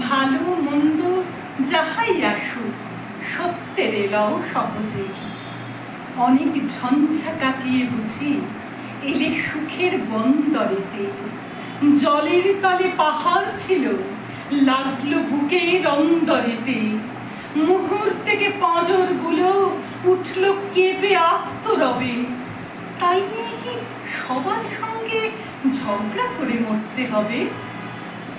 ভালো মন্দ যাহাই আসুক, সত্যের এলাও সহজে। অনেক ঝঞ্ঝা কাটিয়ে বুঝি, এলে সুখের বন্দরেতে। জলের তলে পাহাড় ছিল, লাগল বুকের অন্দরেতে। মুহূর্তেকে পাঁজরগুলো উঠল কেঁপে আত্মরবে। তাই নিয়ে কি সবার সঙ্গে ঝগড়া করে মরতে হবে?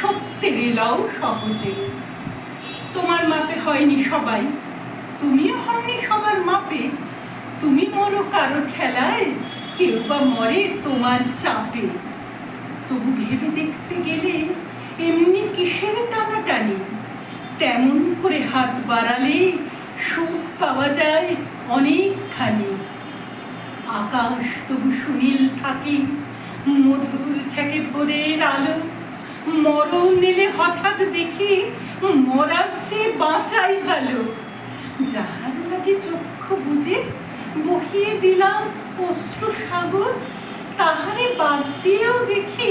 সত্যের এলাও সহজে। তোমার মাপে হয়নি সবাই। তুমিও হয়নি সবার মাপে। তুমি মরো কারও ঠেলায়, কেউ বা মরে তোমার চাপে। তবু ভেবে দেখতে গেলে এমনি কিসের টানাটানি তেমন করে হাত বাড়ালে সুখ পাওয়া যায় অনেকখানি। আকাশ তবু সুনীল থাকে, মধুর থেকে ভোরের আলো। মরণ নিলে হঠাৎ দেখি মরার চেয়ে বাঁচাই ভালো। যাহার লাগে চক্ষু বুঝে বহিয়ে দিলাম অশ্রু সাগর, তাহারে বাদ দিয়েও দেখি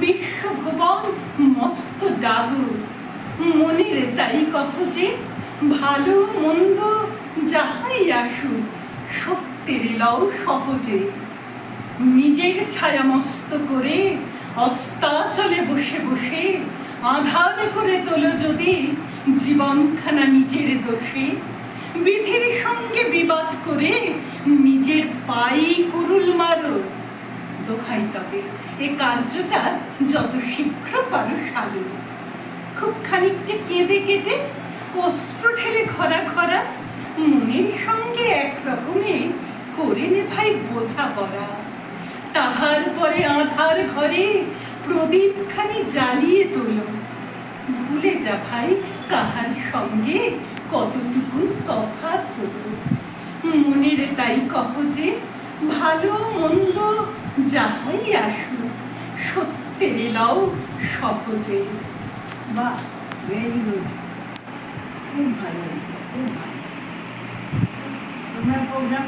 বিশ্বভুবন মস্ত ডাগর। মনের তাই কহ যে, ভালো মন্দ যাহাই আসুক, সত্যের এলাও সহজে। নিজের ছায়া মস্ত করে অস্তাচলে বসে বসে আধার করে তোলো যদি জীবনখানা নিজের দোষে। বিধির সঙ্গে বিবাদ করে নিজের পাই কুরুল মারো। দোহাই তবে, এ কার্যটা যত শীঘ্র পারো সারো। খুব খানিকটা কেঁদে কেটে অস্ত্র ঠেলে ঘরা ঘরা মনের সঙ্গে এক রকমে করে নে ভাই বোঝা পড়া তাহার পরে আধার ঘরে প্রদীপখানি জ্বালিয়ে তোলো। ভুলে যা ভাই, কাহার সঙ্গে কতটুকু তফাৎ হলো। মনের তাই কহ যে, ভালো মন্দ যাহাই আসুক, সত্যের এলাও সহজে। গুড খুব ভালো খুব ভালো। তোমরা প্রোগ্রাম